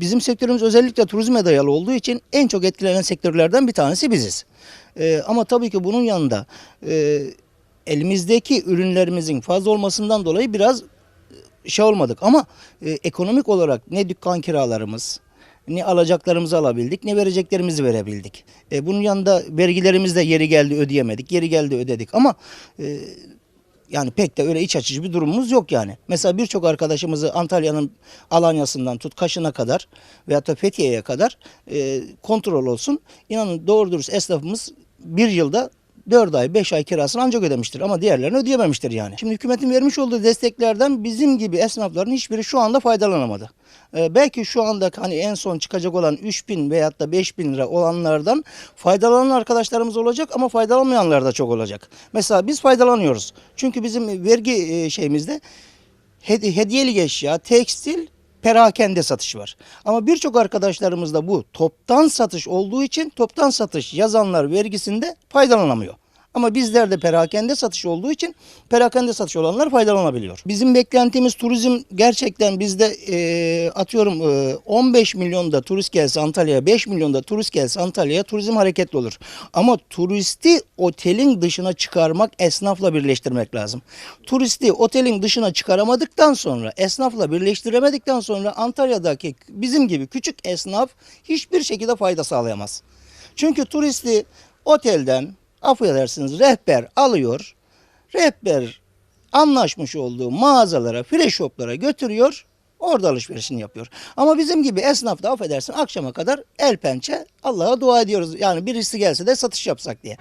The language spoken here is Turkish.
Bizim sektörümüz özellikle turizme dayalı olduğu için en çok etkilenen sektörlerden bir tanesi biziz. Ee, ama tabii ki bunun yanında e, elimizdeki ürünlerimizin fazla olmasından dolayı biraz şey olmadık ama e, ekonomik olarak ne dükkan kiralarımız ne alacaklarımızı alabildik ne vereceklerimizi verebildik. E, bunun yanında vergilerimiz de yeri geldi ödeyemedik. Yeri geldi ödedik ama e, yani pek de öyle iç açıcı bir durumumuz yok yani. Mesela birçok arkadaşımızı Antalya'nın Alanya'sından tut Kaşın'a kadar veyahut da Fethiye'ye kadar e, kontrol olsun. İnanın doğru dürüst esnafımız bir yılda 4 ay 5 ay kirasını ancak ödemiştir ama diğerlerini ödeyememiştir yani. Şimdi hükümetin vermiş olduğu desteklerden bizim gibi esnafların hiçbiri şu anda faydalanamadı. Ee, belki şu anda hani en son çıkacak olan 3000 veyahut da 5000 lira olanlardan faydalanan arkadaşlarımız olacak ama faydalanmayanlar da çok olacak. Mesela biz faydalanıyoruz. Çünkü bizim vergi e, şeyimizde hedi- hediyelik eşya, tekstil, perakende satış var. Ama birçok arkadaşlarımızda bu toptan satış olduğu için toptan satış yazanlar vergisinde faydalanamıyor. Ama bizlerde perakende satış olduğu için perakende satış olanlar faydalanabiliyor. Bizim beklentimiz turizm gerçekten bizde e, atıyorum e, 15 milyonda turist gelse Antalya'ya 5 milyonda turist gelse Antalya'ya turizm hareketli olur. Ama turisti otelin dışına çıkarmak esnafla birleştirmek lazım. Turisti otelin dışına çıkaramadıktan sonra esnafla birleştiremedikten sonra Antalya'daki bizim gibi küçük esnaf hiçbir şekilde fayda sağlayamaz. Çünkü turisti otelden affedersiniz rehber alıyor. Rehber anlaşmış olduğu mağazalara, free shoplara götürüyor. Orada alışverişini yapıyor. Ama bizim gibi esnaf da affedersin akşama kadar el pençe Allah'a dua ediyoruz. Yani birisi gelse de satış yapsak diye.